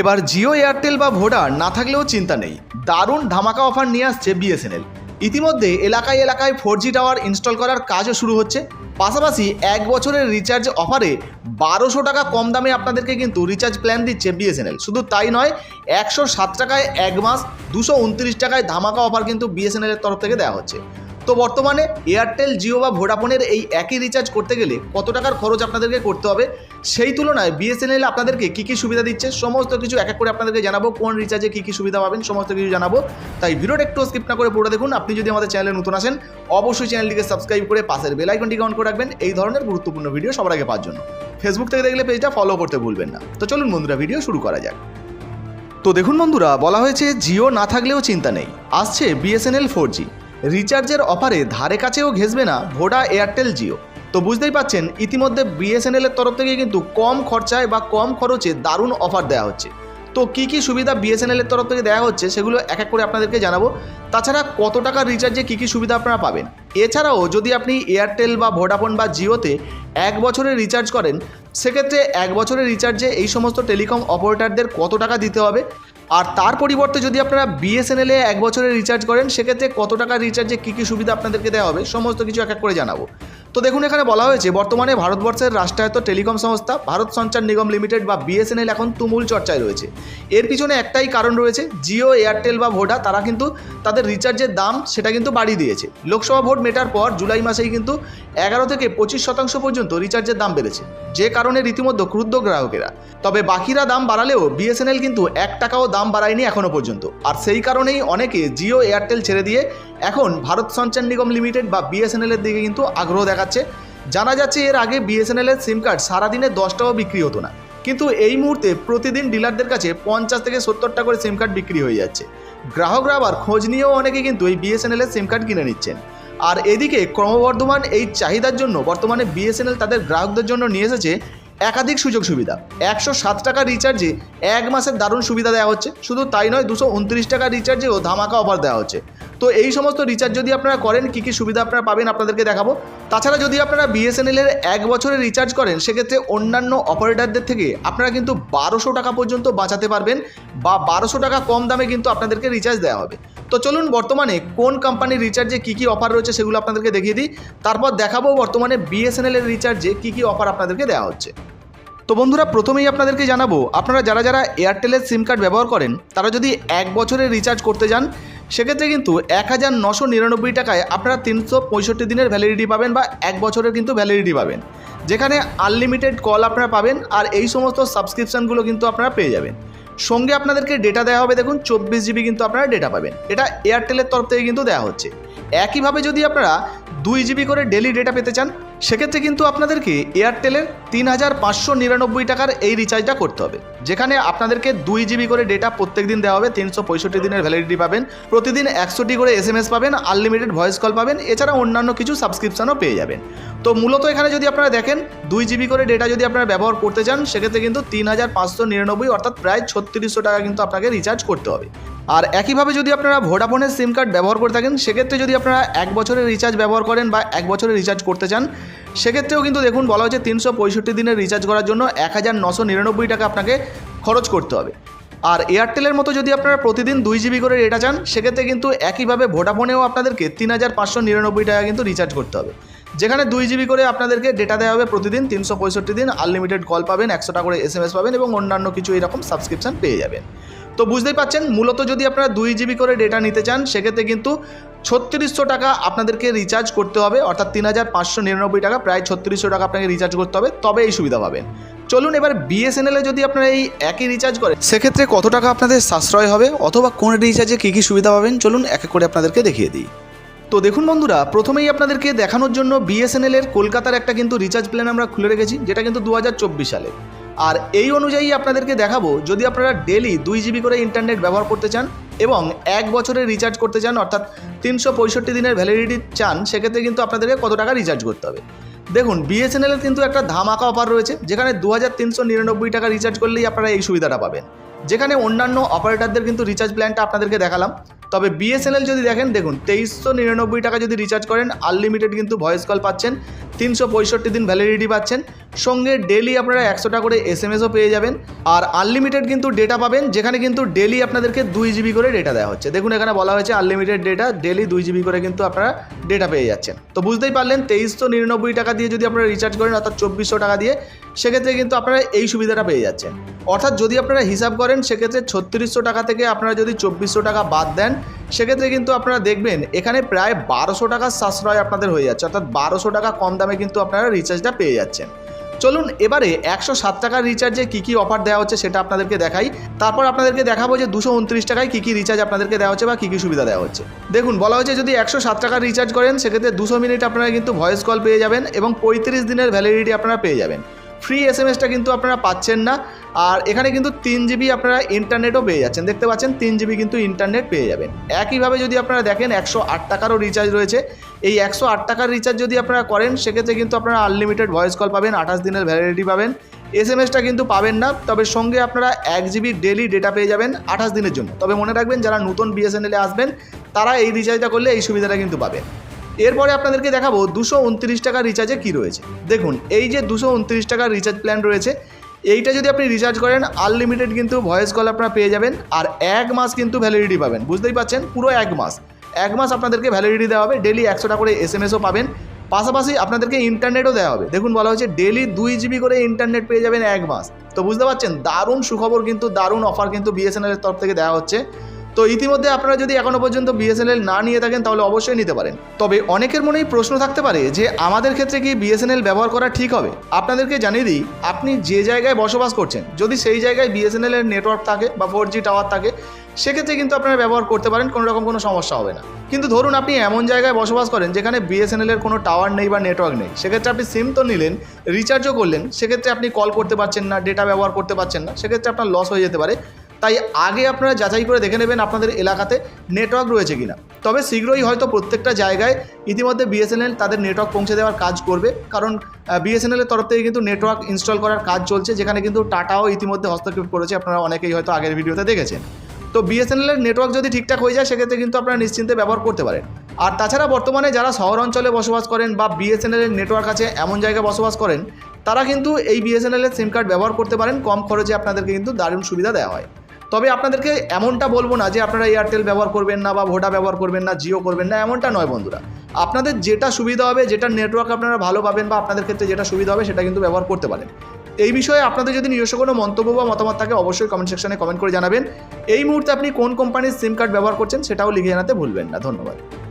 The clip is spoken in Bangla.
এবার জিও, এয়ারটেল বা ভোডা না থাকলেও চিন্তা নেই। দারুণ ধামাকা অফার নিয়ে আসছে বিএসএনএল। ইতিমধ্যে এলাকায় এলাকায় ফোর জি টাওয়ার ইনস্টল করার কাজও শুরু হচ্ছে। পাশাপাশি এক বছরের রিচার্জ অফারে বারোশো টাকা কম দামে আপনাদেরকে কিন্তু রিচার্জ প্ল্যান দিচ্ছে বিএসএনএল। শুধু তাই নয়, একশো সাত টাকায় এক মাস, দুশো উনত্রিশ টাকায় ধামাকা অফার কিন্তু বিএসএনএলের তরফ থেকে দেওয়া হচ্ছে। তো বর্তমানে এয়ারটেল জিও বা ভোডাফোনের এই একই রিচার্জ করতে গেলে কত টাকার খরচ আপনাদেরকে করতে হবে? সেই তুলনায় বিএসএনএল আপনাদেরকে কী কী সুবিধা দিচ্ছে? সমস্ত কিছু এক এক করে আপনাদেরকে জানাব। কোন রিচার্জে কী কী সুবিধা পাবেন? সমস্ত কিছু জানাব। তাই ভিডিওটা একটু স্কিপ না করে পুরো দেখুন। আপনি যদি আমাদের চ্যানেলে নতুন আসেন, অবশ্যই চ্যানেলটিকে সাবস্ক্রাইব করে পাশের বেল অন করে রাখবেন। এই ধরনের গুরুত্বপূর্ণ ভিডিও সবার আগে পাওয়ার জন্য। ফেসবুক থেকে দেখলে পেজটা ফলো করতে ভুলবেন না। তো চলুন বন্ধুরা ভিডিও শুরু করা যাক। তো দেখুন বন্ধুরা, বলা হয়েছে জিও না থাকলেও চিন্তা নেই। আসছে বিএসএনএল ফোর জি রিচার্জের অফারে ধারে কাছেও ঘেসবে না ভোডা এয়ারটেল জিও। তো বুঝতেই পাচ্ছেন, ইতিমধ্যে বিএসএনএল এর তরফ থেকে কিন্তু কম খরচায় বা কম খরচে দারুণ অফার দেওয়া হচ্ছে। তো কী কী সুবিধা বিএসএনএল এর তরফ থেকে দেওয়া হচ্ছে সেগুলো এক এক করে আপনাদেরকে জানাব। তাছাড়া কত টাকার রিচার্জে কী কী সুবিধা আপনারা পাবেন? এছাড়াও যদি আপনি এয়ারটেল বা ভোডাফোন বা জিওতে এক বছরের রিচার্জ করেন, সেক্ষেত্রে এক বছরের রিচার্জে এই সমস্ত টেলিকম অপারেটরদের কত টাকা দিতে হবে? আর তার পরিবর্তে যদি আপনারা বিএসএনএলে এক বছরের রিচার্জ করেন, সেক্ষেত্রে কত টাকা রিচার্জে কী কী সুবিধা আপনাদেরকে দেওয়া হবে, সমস্ত কিছু এক এক করে জানাব। তো দেখুন, এখানে বলা হয়েছে, বর্তমানে ভারতবর্ষের রাষ্ট্রায়ত্ত টেলিকম সংস্থা, ভারত সঞ্চার নিগম লিমিটেড বা বিএসএনএল এখন তুমুল চর্চায় রয়েছে। এর পিছনে একটাই কারণ রয়েছে, জিও, এয়ারটেল বা ভোডা, তারা কিন্তু তাদের রিচার্জের দাম সেটা কিন্তু বাড়িয়ে দিয়েছে। লোকসভা ভোট মেটার পর জুলাই মাসেই কিন্তু এগারো থেকে পঁচিশ শতাংশ পর্যন্ত রিচার্জের দাম বেড়েছে। যে কারণে রীতিমতো ক্রুদ্ধ গ্রাহকেরা। তবে বাকিরা দাম বাড়ালেও বিএসএনএল কিন্তু এক টাকাও দাম বাড়ায়নি এখনও পর্যন্ত। আর সেই কারণেই অনেকে জিও, এয়ারটেল ছেড়ে দিয়ে এখন ভারত সঞ্চার নিগম লিমিটেড বা বিএসএনএল এর দিকে কিন্তু আগ্রহ দেখাচ্ছে। জানা যাচ্ছে এর আগে বিএসএনএল এর সিম কার্ড সারাদিনে দশটাও বিক্রি হতো না। কিন্তু এই মুহূর্তে প্রতিদিন ডিলারদের কাছে পঞ্চাশ থেকে সত্তরটা করে সিম কার্ড বিক্রি হয়ে যাচ্ছে। গ্রাহকরা আবার খোঁজ নিয়েও অনেকে কিন্তু এই বিএসএনএল এর সিম কার্ড কিনে নিচ্ছেন। আর এদিকে ক্রমবর্ধমান এই চাহিদার জন্য বর্তমানে বিএসএনএল তাদের গ্রাহকদের জন্য নিয়ে এসেছে একাধিক সুযোগ সুবিধা। একশো সাত টাকা রিচার্জে এক মাসের দারুণ সুবিধা দেওয়া হচ্ছে। শুধু তাই নয়, দুশো উনত্রিশ টাকা রিচার্জেও ধামাকা অফার দেওয়া হচ্ছে। তো এই সমস্ত রিচার্জ যদি আপনারা করেন, কী কী সুবিধা আপনারা পাবেন আপনাদেরকে দেখাবো। তাছাড়া যদি আপনারা বিএসএনএল এর এক বছরের রিচার্জ করেন, সেক্ষেত্রে অন্যান্য অপারেটরদের থেকে আপনারা কিন্তু বারোশো টাকা পর্যন্ত বাঁচাতে পারবেন বা বারোশো টাকা কম দামে কিন্তু আপনাদেরকে রিচার্জ দেওয়া হবে। তো চলুন বর্তমানে কোন কোম্পানির রিচার্জে কী কী অফার রয়েছে সেগুলো আপনাদেরকে দেখিয়ে দিই। তারপর দেখাবো বর্তমানে বিএসএনএল এর রিচার্জে কী কী অফার আপনাদেরকে দেওয়া হচ্ছে। তো বন্ধুরা, প্রথমেই আপনাদেরকে জানাব, আপনারা যারা যারা এয়ারটেলের সিম কার্ড ব্যবহার করেন, তারা যদি এক বছরের রিচার্জ করতে যান সেক্ষেত্রে কিন্তু এক হাজার নশো নিরানব্বই টাকায় আপনারা তিনশো পঁয়ষট্টি দিনের ভ্যালিডিটি পাবেন বা এক বছরের কিন্তু ভ্যালিডিটি পাবেন। যেখানে আনলিমিটেড কল আপনারা পাবেন আর এই সমস্ত সাবস্ক্রিপশানগুলো কিন্তু আপনারা পেয়ে যাবেন। সঙ্গে আপনাদেরকে ডেটা দেওয়া হবে দেখুন, চব্বিশ জিবি কিন্তু আপনারা ডেটা পাবেন। এটা এয়ারটেলের তরফ থেকে কিন্তু দেওয়া হচ্ছে। একইভাবে যদি আপনারা দুই জিবি করে ডেলি ডেটা পেতে চান সেক্ষেত্রে কিন্তু আপনাদেরকে এয়ারটেলের তিন হাজার পাঁচশো নিরানব্বই টাকার এই রিচার্জটা করতে হবে। যেখানে আপনাদেরকে দুই জিবি করে ডেটা প্রত্যেক দিন দেওয়া হবে, তিনশো পঁয়ষট্টি দিনের ভ্যালিডিটি পাবেন, প্রতিদিন একশোটি করে এস এম এস পাবেন আনলিমিটেড ভয়েস কল পাবেন, এছাড়া অন্যান্য কিছু সাবস্ক্রিপশনও পেয়ে যাবেন। তো মূলত এখানে যদি আপনারা দেখেন, দুই জিবি করে ডেটা যদি আপনারা ব্যবহার করতে চান, সেক্ষেত্রে কিন্তু তিন হাজার পাঁচশো নিরানব্বই, অর্থাৎ প্রায় ছত্রিশশো টাকা কিন্তু আপনাকে রিচার্জ করতে হবে। আর একইভাবে যদি আপনারা ভোডাফোনের সিম কার্ড ব্যবহার করে থাকেন, সেক্ষেত্রে যদি আপনারা এক বছরের রিচার্জ ব্যবহার করেন বা এক বছরের রিচার্জ করতে চান, সেক্ষেত্রেও কিন্তু দেখুন বলা হচ্ছে তিনশো পঁয়ষট্টি দিনের রিচার্জ করার জন্য এক হাজার নশো নিরানব্বই টাকা আপনাকে খরচ করতে হবে। আর এয়ারটেলের মতো যদি আপনারা প্রতিদিন দুই জিবি করে ডেটা চান, সেক্ষেত্রে কিন্তু একইভাবে ভোডাফোনেও আপনাদেরকে তিন হাজার পাঁচশো নিরানব্বই টাকা কিন্তু রিচার্জ করতে হবে। যেখানে দুই জিবি করে আপনাদেরকে ডেটা দেওয়া হবে প্রতিদিন, তিনশো পঁয়ষট্টি দিন আনলিমিটেড কল পাবেন, একশো টাকা করে এস পাবেন এবং অন্যান্য কিছু এরকম সাবস্ক্রিপশন পেয়ে যাবেন। তো বুঝতেই পাচ্ছেন, মূলত যদি আপনারা দুই জিবি করে ডেটা নিতে চান, সেক্ষেত্রে কিন্তু ছত্রিশশো টাকা আপনাদেরকে রিচার্জ করতে হবে, অর্থাৎ তিন হাজার পাঁচশো নিরানব্বই টাকা, প্রায় ছত্রিশশো টাকা আপনাকে রিচার্জ করতে হবে, তবে এই সুবিধা পাবেন। চলুন এবার বিএসএনএলে যদি আপনারা এই একই রিচার্জ করেন, সেক্ষেত্রে কত টাকা আপনাদের সাশ্রয় হবে, অথবা কোন রিচার্জে কী কী সুবিধা পাবেন? চলুন এক এক করে আপনাদেরকে দেখিয়ে দিই। তো দেখুন বন্ধুরা, প্রথমেই আপনাদেরকে দেখানোর জন্য বিএসএনএল এর কলকাতার একটা কিন্তু রিচার্জ প্ল্যান আমরা খুলে রেখেছি, যেটা কিন্তু দু হাজার চব্বিশ সালে। আর এই অনুযায়ী আপনাদেরকে দেখাবো, যদি আপনারা ডেলি দুই জিবি করে ইন্টারনেট ব্যবহার করতে চান এবং এক বছরের রিচার্জ করতে চান, অর্থাৎ তিনশো পঁয়ষট্টি দিনের ভ্যালিডিটি চান, সেক্ষেত্রে কিন্তু আপনাদেরকে কত টাকা রিচার্জ করতে হবে? দেখুন বিএসএনএল এর কিন্তু একটা ধামাকা অফার রয়েছে, যেখানে দু টাকা রিচার্জ করলেই আপনারা এই সুবিধাটা পাবেন। যেখানে অন্যান্য অপারেটরদের কিন্তু রিচার্জ প্ল্যানটা আপনাদেরকে দেখালাম। তবে বিএসএনএল যদি দেখেন, দেখুন, তেইশশো নিরানব্বই টাকা যদি রিচার্জ করেন আনলিমিটেড কিন্তু ভয়েস কল পাচ্ছেন, তিনশো পঁয়ষট্টি দিন ভ্যালিডিটি পাচ্ছেন সঙ্গে ডেলি আপনারা একশো টাকা করে এস এম এসও পেয়ে যাবেন। আর আনলিমিটেড কিন্তু ডেটা পাবেন, যেখানে কিন্তু ডেলি আপনাদেরকে দুই জিবি করে ডেটা দেওয়া হচ্ছে। দেখুন, এখানে বলা হয়েছে আনলিমিটেড ডেটা ডেলি দুই জিবি করে কিন্তু আপনারা ডেটা পেয়ে যাচ্ছেন। তো বুঝতেই পারলেন, তেইশশো নিরানব্বই টাকা দিয়ে যদি আপনারা রিচার্জ করেন, অর্থাৎ চব্বিশশো টাকা দিয়ে, সেক্ষেত্রে কিন্তু আপনারা এই সুবিধাটা পেয়ে যাচ্ছেন। অর্থাৎ যদি আপনারা হিসাব করেন, সেক্ষেত্রে ছত্রিশশো টাকা থেকে আপনারা যদি চব্বিশশো টাকা বাদ দেন, সেক্ষেত্রে কিন্তু আপনারা দেখবেন, এখানে প্রায় বারোশো টাকার সাশ্রয় আপনাদের হয়ে যাচ্ছে। অর্থাৎ বারোশো টাকা কম দামে কিন্তু আপনারা রিচার্জটা পেয়ে যাচ্ছেন। চলুন, এবারে একশো সাত টাকার রিচার্জে কী কী অফার দেওয়া হচ্ছে সেটা আপনাদেরকে দেখাই। তারপর আপনাদেরকে দেখাবো যে দুশো উনত্রিশ টাকায় কী কী রিচার্জ আপনাদেরকে দেওয়া হচ্ছে বা কী কী সুবিধা দেওয়া হচ্ছে। দেখুন, বলা হয়েছে যদি একশো সাত টাকার রিচার্জ করেন, সেক্ষেত্রে দুশো মিনিট আপনারা কিন্তু ভয়েস কল পেয়ে যাবেন এবং পঁয়ত্রিশ দিনের ভ্যালিডিটি আপনারা পেয়ে যাবেন। ফ্রি এস এম এসটা কিন্তু আপনারা পাচ্ছেন না। আর এখানে কিন্তু তিন জিবি আপনারা ইন্টারনেটও পেয়ে যাচ্ছেন। দেখতে পাচ্ছেন, তিন জিবি কিন্তু ইন্টারনেট পেয়ে যাবেন। একইভাবে যদি আপনারা দেখেন, একশো আট টাকারও রিচার্জ রয়েছে। এই একশো আট টাকার রিচার্জ যদি আপনারা করেন, সেক্ষেত্রে কিন্তু আপনারা আনলিমিটেড ভয়েস কল পাবেন, আঠাশ দিনের ভ্যালিডিটি পাবেন। এস এম এসটা কিন্তু পাবেন না, তবে সঙ্গে আপনারা এক জিবি ডেলি ডেটা পেয়ে যাবেন আঠাশ দিনের জন্য। তবে মনে রাখবেন, যারা নতুন বিএসএনএলে আসবেন, তারা এই রিচার্জটা করলে এই সুবিধাটা কিন্তু পাবেন। এরপরে আপনাদেরকে দেখাবো দুশো উনত্রিশ রিচার্জে কী রয়েছে। দেখুন, এই যে দুশো উনত্রিশ টাকার রিচার্জ প্ল্যান রয়েছে, এইটা যদি আপনি রিচার্জ করেন আনলিমিটেড কিন্তু ভয়েস কল আপনারা পেয়ে যাবেন, আর এক মাস কিন্তু ভ্যালিডিটি পাবেন। বুঝতেই পাচ্ছেন? পুরো এক মাস। এক মাস আপনাদেরকে ভ্যালিডিটি দেওয়া হবে ডেলি একশোটা করে এস এম এসও পাবেন। পাশাপাশি আপনাদেরকে ইন্টারনেটও দেওয়া হবে। দেখুন, বলা হচ্ছে ডেলি দুই জিবি করে ইন্টারনেট পেয়ে যাবেন এক মাস। তো বুঝতে পারছেন দারুণ সুখবর কিন্তু, দারুণ অফার কিন্তু বিএসএনএলের তরফ থেকে দেওয়া হচ্ছে। তো ইতিমধ্যে আপনারা যদি এখনও পর্যন্ত বিএসএনএল না নিয়ে থাকেন, তাহলে অবশ্যই নিতে পারেন। তবে অনেকের মনেই প্রশ্ন থাকতে পারে যে, আমাদের ক্ষেত্রে কি বিএসএনএল ব্যবহার করা ঠিক হবে? আপনাদেরকে জানিয়ে দিই, আপনি যে জায়গায় বসবাস করছেন, যদি সেই জায়গায় বিএসএনএল এর নেটওয়ার্ক থাকে বা ফোর জি টাওয়ার থাকে, সেক্ষেত্রে কিন্তু আপনারা ব্যবহার করতে পারেন, কোনো রকম কোনো সমস্যা হবে না। কিন্তু ধরুন আপনি এমন জায়গায় বসবাস করেন, যেখানে বিএসএনএল এর কোনো টাওয়ার নেই বা নেটওয়ার্ক নেই, সেক্ষেত্রে আপনি সিম তো নিলেন রিচার্জও করলেন, সেক্ষেত্রে আপনি কল করতে পারছেন না ডেটা ব্যবহার করতে পারছেন না, সেক্ষেত্রে আপনার লস হয়ে যেতে পারে। তাই আগে আপনারা যাচাই করে দেখে নেবেন আপনাদের এলাকাতে নেটওয়ার্ক রয়েছে কিনা। তবে শীঘ্রই হয়তো প্রত্যেকটা জায়গায় ইতিমধ্যে বিএসএনএল তাদের নেটওয়ার্ক পৌঁছে দেওয়ার কাজ করবে। কারণ বিএসএনএলের তরফ থেকে কিন্তু নেটওয়ার্ক ইনস্টল করার কাজ চলছে, যেখানে কিন্তু টাটাও ইতিমধ্যে হস্তক্ষেপ করেছে, আপনারা অনেকেই হয়তো আগের ভিডিওতে দেখেছেন। তো বিএসএনএলের নেটওয়ার্ক যদি ঠিকঠাক হয়ে যায়, সেক্ষেত্রে কিন্তু আপনারা নিশ্চিন্তে ব্যবহার করতে পারেন। আর তাছাড়া বর্তমানে যারা শহর অঞ্চলে বসবাস করেন বা বিএসএনএলের নেটওয়ার্ক আছে, এমন জায়গায় বসবাস করেন, তারা কিন্তু এই বিএসএনএলের সিম কার্ড ব্যবহার করতে পারেন। কম খরচে আপনাদেরকে কিন্তু দারুণ সুবিধা দেওয়া হয়। তবে আপনাদেরকে এমনটা বলব না যে আপনারা এয়ারটেল ব্যবহার করবেন না বা ভোডা ব্যবহার করবেন না জিও করবেন না, এমনটা নয় বন্ধুরা। আপনাদের যেটা সুবিধা হবে, যেটা নেটওয়ার্ক আপনারা ভালো পাবেন বা আপনাদের ক্ষেত্রে যেটা সুবিধা হবে, সেটা কিন্তু ব্যবহার করতে পারেন। এই বিষয়ে আপনাদের যদি নিজস্ব কোনো মন্তব্য বা মতামত থাকে, অবশ্যই কমেন্ট সেকশনে কমেন্ট করে জানাবেন। এই মুহূর্তে আপনি কোন কোম্পানির সিম কার্ড ব্যবহার করছেন, সেটাও লিখে জানাতে ভুলবেন না। ধন্যবাদ।